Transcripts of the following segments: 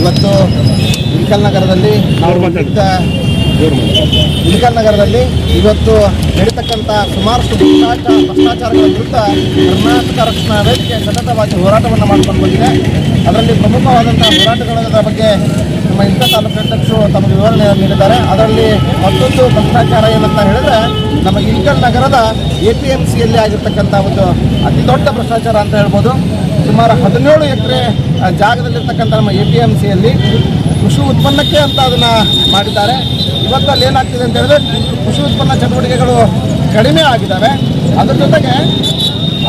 ಇವತ್ತು ಇಳಕಲ್ ನಗರದಲ್ಲಿ ನಾವು ಇಳಕಲ್ ನಗರದಲ್ಲಿ ಇವತ್ತು ನಡೀತಕ್ಕಂಥ ಸುಮಾರಷ್ಟು ಭ್ರಷ್ಟಾಚಾರ ಭ್ರಷ್ಟಾಚಾರಗಳ ವಿರುದ್ಧ ಕರ್ನಾಟಕ ರಕ್ಷಣಾ ವೇದಿಕೆ ಸತತವಾಗಿ ಹೋರಾಟವನ್ನು ಮಾಡ್ಕೊಂಡು ಬಂದಿದೆ. ಅದರಲ್ಲಿ ಪ್ರಮುಖವಾದಂಥ ಹೋರಾಟಗಳ ಬಗ್ಗೆ ನಮ್ಮ ಇಂಥ ತಾಲೂಕು ಅಧ್ಯಕ್ಷರು ತಮಗೆ ವಿವರಣೆ ನೀಡಿದ್ದಾರೆ. ಅದರಲ್ಲಿ ಮತ್ತೊಂದು ಭ್ರಷ್ಟಾಚಾರ ಏನಂತ ಹೇಳಿದ್ರೆ, ನಮ್ಮ ಇಳಕಲ್ ನಗರದ ಎ ಪಿ ಎಂ ಸಿಯಲ್ಲಿ ಆಗಿರ್ತಕ್ಕಂಥ ಒಂದು ಅತಿ ದೊಡ್ಡ ಭ್ರಷ್ಟಾಚಾರ ಅಂತ ಹೇಳ್ಬೋದು. ಸುಮಾರು ಹದಿನೇಳು ಎಕರೆ ಜಾಗದಲ್ಲಿರ್ತಕ್ಕಂಥ ನಮ್ಮ ಎ ಪಿ ಎಂ ಸಿಯಲ್ಲಿ ಕೃಷಿ ಉತ್ಪನ್ನಕ್ಕೆ ಅಂತ ಅದನ್ನು ಮಾಡಿದ್ದಾರೆ. ಇವತ್ತು ಅಲ್ಲಿ ಏನಾಗ್ತಿದೆ ಅಂತ ಹೇಳಿದ್ರೆ, ಕೃಷಿ ಉತ್ಪನ್ನ ಚಟುವಟಿಕೆಗಳು ಕಡಿಮೆ ಆಗಿದ್ದಾವೆ. ಅದ್ರ ಜೊತೆಗೆ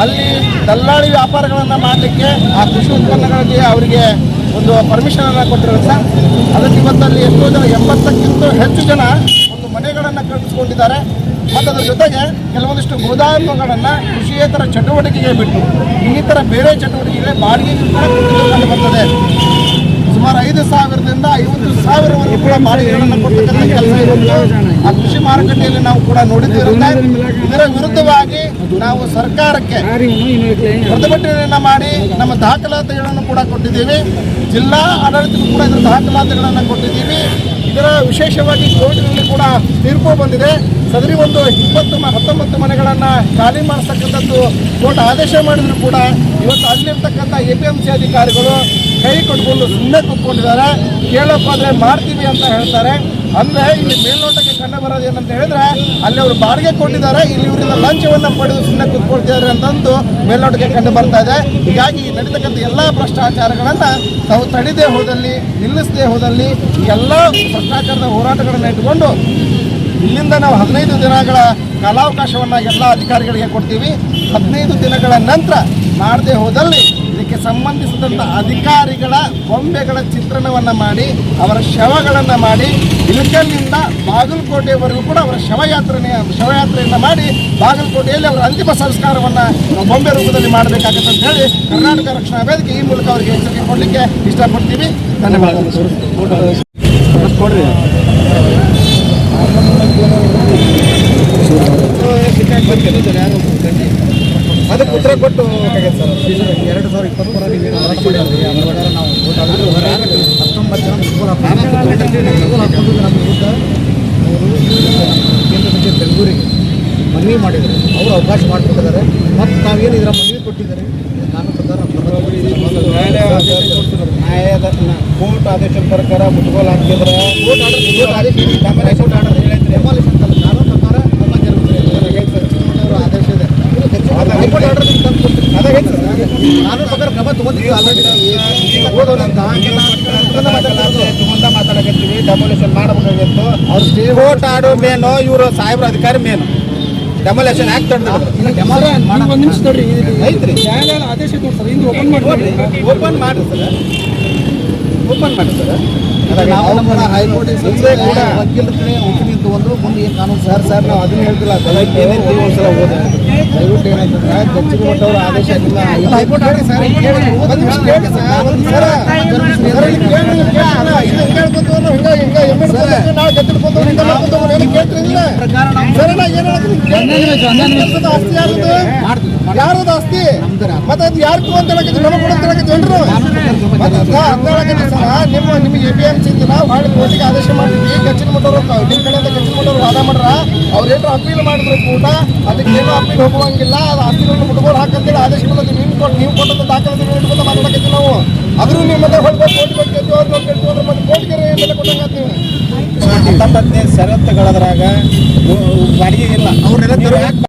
ಅಲ್ಲಿ ದಲ್ಲಾಳಿ ವ್ಯಾಪಾರಗಳನ್ನು ಮಾಡಲಿಕ್ಕೆ ಆ ಕೃಷಿ ಉತ್ಪನ್ನಗಳಿಗೆ ಅವರಿಗೆ ಒಂದು ಪರ್ಮಿಷನನ್ನು ಕೊಟ್ಟಿರುತ್ತೆ ಅದಕ್ಕೆ ಇವತ್ತಲ್ಲಿ ಎಷ್ಟೋ ಜನ, ಎಂಬತ್ತಕ್ಕಿಂತ ಹೆಚ್ಚು ಜನ ಒಂದು ಮನೆಗಳನ್ನು ಕಟ್ಟಿಸ್ಕೊಂಡಿದ್ದಾರೆ. ಅದ್ರ ಜೊತೆಗೆ ಕೆಲವೊಂದಿಷ್ಟು ಗೋದಾಮುಗಳನ್ನು ಕೃಷಿಯೇತರ ಚಟುವಟಿಕೆಗೆ ಬಿಟ್ಟು ಇನ್ನಿತರ ಬೇರೆ ಚಟುವಟಿಕೆಗೆ ಬಾಡಿಗೆ ಕೂಡ ಕೊಟ್ಟಿದ್ದು ಕಂಡು ಬರ್ತದೆ. ಸುಮಾರು ಐದು ಸಾವಿರದಿಂದ ಐವತ್ತು ಸಾವಿರವರೆಗೂ ಕೂಡ ಬಾಡಿಗೆಗಳನ್ನು ಕೊಡ್ತಕ್ಕಂಥ ಕೆಲಸ ಇರುತ್ತೆ ಆ ಕೃಷಿ ಮಾರುಕಟ್ಟೆಯಲ್ಲಿ ನಾವು ಕೂಡ ನೋಡಿದ್ದೇವೆ ಇದರ ವಿರುದ್ಧವಾಗಿ ನಾವು ಸರ್ಕಾರಕ್ಕೆ ಪ್ರತಿಭಟನೆಯನ್ನ ಮಾಡಿ ನಮ್ಮ ದಾಖಲಾತಿಗಳನ್ನು ಕೂಡ ಕೊಟ್ಟಿದ್ದೀವಿ. ಜಿಲ್ಲಾ ಆಡಳಿತಕ್ಕೂ ಕೂಡ ಇದರ ದಾಖಲಾತಿಗಳನ್ನು ಕೊಟ್ಟಿದ್ದೀವಿ. ಇದರ ವಿಶೇಷವಾಗಿ ಕೋರ್ಟಿನಲ್ಲಿ ಕೂಡ ತೀರ್ಪು ಬಂದಿದೆ. ಸದರಿ ಒಂದು ಇಪ್ಪತ್ತು ಹತ್ತೊಂಬತ್ತು ಮನೆಗಳನ್ನು ಖಾಲಿ ಮಾಡಿಸ್ತಕ್ಕಂಥದ್ದು ಕೋರ್ಟ್ ಆದೇಶ ಮಾಡಿದ್ರು ಕೂಡ ಇವತ್ತು ಅಲ್ಲಿರ್ತಕ್ಕಂಥ ಎ ಪಿ ಎಂ ಸಿ ಅಧಿಕಾರಿಗಳು ಕೈ ಕೊಟ್ಕೊಂಡು ಸುಮ್ಮನೆ ಕೂತ್ಕೊಂಡಿದ್ದಾರೆ. ಕೇಳೋಕ್ಕಾದರೆ ಮಾಡ್ತೀವಿ ಅಂತ ಹೇಳ್ತಾರೆ. ಅಂದ್ರೆ ಇಲ್ಲಿ ಮೇಲ್ನೋಟಕ್ಕೆ ಕಂಡು ಬರೋದು ಏನಂತ ಹೇಳಿದ್ರೆ, ಅಲ್ಲಿ ಅವರು ಬಾಡಿಗೆ ಕೊಟ್ಟಿದ್ದಾರೆ, ಇಲ್ಲಿ ಇವರಿಂದ ಲಂಚವನ್ನ ಪಡೆದು ಸುಮ್ಮನೆ ಕೂತ್ಕೊಳ್ತಿದ್ದಾರೆ ಅಂತಂದು ಮೇಲ್ನೋಟಕ್ಕೆ ಕಂಡು ಬರ್ತಾ ಇದೆ. ಹೀಗಾಗಿ ನಡೀತಕ್ಕಂತ ಎಲ್ಲಾ ಭ್ರಷ್ಟಾಚಾರಗಳನ್ನ ತಾವು ತಡಿದೇ ಹೋದಲ್ಲಿ, ನಿಲ್ಲಿಸದೆ ಹೋದಲ್ಲಿ ಎಲ್ಲ ಭ್ರಷ್ಟಾಚಾರದ ಹೋರಾಟಗಳನ್ನ ಇಟ್ಟುಕೊಂಡು ಇಲ್ಲಿಂದ ನಾವು ಹದಿನೈದು ದಿನಗಳ ಕಾಲಾವಕಾಶವನ್ನು ಎಲ್ಲ ಅಧಿಕಾರಿಗಳಿಗೆ ಕೊಡ್ತೀವಿ. ಹದಿನೈದು ದಿನಗಳ ನಂತರ ಮಾಡದೆ ಹೋದಲ್ಲಿ ಇದಕ್ಕೆ ಸಂಬಂಧಿಸಿದಂಥ ಅಧಿಕಾರಿಗಳ ಬೊಂಬೆಗಳ ಚಿತ್ರಣವನ್ನು ಮಾಡಿ, ಅವರ ಶವಗಳನ್ನು ಮಾಡಿ ಇಳಕಲ್ನಿಂದ ಬಾಗಲಕೋಟೆವರೆಗೂ ಕೂಡ ಅವರ ಶವಯಾತ್ರೆಯ ಶವಯಾತ್ರೆಯನ್ನು ಮಾಡಿ ಬಾಗಲಕೋಟೆಯಲ್ಲಿ ಅವರ ಅಂತಿಮ ಸಂಸ್ಕಾರವನ್ನು ಬೊಂಬೆ ರೂಪದಲ್ಲಿ ಮಾಡಬೇಕಾಗುತ್ತೆ ಅಂತ ಹೇಳಿ ಕರ್ನಾಟಕ ರಕ್ಷಣಾ ವೇದಿಕೆ ಈ ಮೂಲಕ ಅವರಿಗೆ ಎಚ್ಚರಿಕೆ ಕೊಡಲಿಕ್ಕೆ ಇಷ್ಟಪಡ್ತೀವಿ. ಧನ್ಯವಾದಗಳು ಕೊಡ್ರಿ ಅದಕ್ಕೆ ಉತ್ತರ ಕೊಟ್ಟು ಎರಡು ಸಾವಿರ ಆದೇಶ ಮಾಡಿದ್ರಿ ಪ್ರಕಾರ ನಾವು. ಹತ್ತೊಂಬತ್ತು ಜನ ನಮ್ಮ ವಿರುದ್ಧ ಅವರು ಕೇಂದ್ರ ಸಚಿವ ಬೆಂಗಳೂರಿಗೆ ಮನವಿ ಮಾಡಿದರು. ಅವರು ಅವಕಾಶ ಮಾಡಿಕೊಟ್ಟಿದ್ದಾರೆ. ಮತ್ತು ತಾವೇನು ಇದರ ಮನವಿ ಕೊಟ್ಟಿದ್ದಾರೆ? ನಾನು ಪ್ರಕಾರ ನ್ಯಾಯದ ಕೋರ್ಟ್ ಆದೇಶದ ಪ್ರಕಾರ ಮುಟ್ಗೋಲ್ ಹಾಕಿದ್ರೆ ಕೋರ್ಟ್ ಆರ್ಡರ್ ಕೋರ್ಟ್ ಆದೇಶ ಡೆಮಾಲಿಷನ್ ಆರ್ಡರ್ ಡೆಮಾಲಿಷನ್ ಅಲ್ಲ ಕಾನೂನು ಪ್ರಕಾರ ಎಲ್ಲ ಜರುಗುತ್ತದೆ ಅವರು ಆದೇಶ ಇದೆ ಹೈಕೋರ್ಟ್ ಆರ್ಡರ್ ತಂದು ಕೊಡ್ತೀರಿ ಅದೇ ಹೇಳ್ತೀರಿ ಕಾನೂನು ಪ್ರಕಾರ ಕ್ರಮ ತಗೊಂಡಿದ್ದೀವಿ ಆಲ್ರೆಡಿ ಓದೋನಂತ ಮುಂದೆ ಮಾತಾಡಕತ್ತೀವಿ ಡೆಮೊಲೇಷನ್ ಮಾಡಬೇಕಾಗಿತ್ತು. ಅವ್ರು ಸ್ಟೇ ಕೋರ್ಟ್ ಆಡೋ ಮೇನು ಇವರು ಸಾಹೇಬ್ರ ಅಧಿಕಾರಿ ಮೇನು. ಡೆಮೊಲೇಷನ್ ಒಂದು ನೋಡ್ರಿ ಐತ್ರಿ ಆದೇಶ ಓಪನ್ ಮಾಡಿ ಓಪನ್ ಮಾಡಿ ಸರ್. ಓಪನ್ ಮಾಡಿ ಸರ್. ಹೈಕೋರ್ಟ್ ವಕೀಲರ ತಗೊಂಡು ಮುಂದೆ ಕಾನೂನು ಸರ್ ಸರ್ ನಾವು ಅದನ್ನ ಹೇಳ್ತಿಲ್ಲ ದಯವಿಟ್ಟು ಹೋದ್ರೆ ದಯವಿಟ್ಟು ಏನಂತಂದ್ರೆ ಆದೇಶ ಇಲ್ಲ ಹೈಕೋರ್ಟ್ ಆಡಿ ಸರ್ ಒಂದು ನಿಮಿಷ ಕೇಳಿ ಸರ್ ಒಂದು ಇದು ಹಿಂಗೆ ಹಿಂಗ ಹಿಂಗ ಹಿಂಗೆ ಹಿಂಗೆ ಎಮ್ಮೆ ಹಿಡ್ಕೊಂಡು ನಾವು ಗತ್ತಿಡ್ಕೊಂತ ಹೋದ್ರೆ ಹಿಂಗೆ ಏನು ಕೇಳ್ತಿರಲಿಲ್ಲ ಸರ್ ನಾ ಏನು ಹೇಳ್ತೀನಿ ಆಸ್ತಿ ಯಾರದು ಯಾರದು ಆಸ್ತಿ ಮತ್ತೆ ಅದು ಯಾರು ಅಂತ ಹೇಳಕ್ಕೆ ನಮಗೆ ಕೊಡು ಅಂತ ಹೇಳಕ್ಕೆ ನಿಮ್ಮ ನಿಮಗೆ ಎ ಪಿ ಎಂ ಸಿ ನಾವು ಮಾಡಿ ಕೋರ್ಟಿಗೆ ಆದೇಶ ಮಾಡಿದ್ವಿ. ಗಚ್ಚಿನ ಮಟ್ಟವ್ರು ನಿಮ್ಮ ಕಡೆಯಿಂದ ಗಚ್ಚಿನ ಮಟ್ಟವರು ವಾದ ಮಾಡ್ರ. ಅವ್ರು ಏನು ಅಪೀಲ್ ಮಾಡಿದ್ರು ಕೂಡ ಅದಕ್ಕೆ ಏನು ಅಪೀಲ್ ಹೋಗುವಂಗಿಲ್ಲ. ಅದು ಆಸ್ತಿಗಳನ್ನು ಮುಟ್ಕೊಂಡು ಹಾಕಂತೇಳಿ ಆದೇಶ ಮಾಡೋದು ನೀವು ಕೊಟ್ಟು ನೀವು ಕೊಟ್ಟಂತ ದಾಖಲೆ ಇಟ್ಕೊಂಡು ಮಾತಾಡಕತ್ತೀವಿ ನಾವು. ಅದ್ರೂ ನಿಮ್ಮ ಮತ್ತೆ ಹೊಡ್ಬೇಕು ಕೋರ್ಟ್ ಬಗ್ಗೆ ಕೇಳ್ತೀವಿ ಅವ್ರು ಅಂದ್ರೆ ಮತ್ತೆ ಕೋರ್ಟ್ಗೆ ಏನೆಲ್ಲ ಕೊಟ್ಟಂಗಾಗ್ತೀವಿ ಹತ್ತೊಂಬತ್ತನೇ ಷರತ್ತುಗಳದ್ರಾಗ ಬಾಡಿಗೆ ಇಲ್ಲ. ಅವ್ರನ್ನೆಲ್ಲ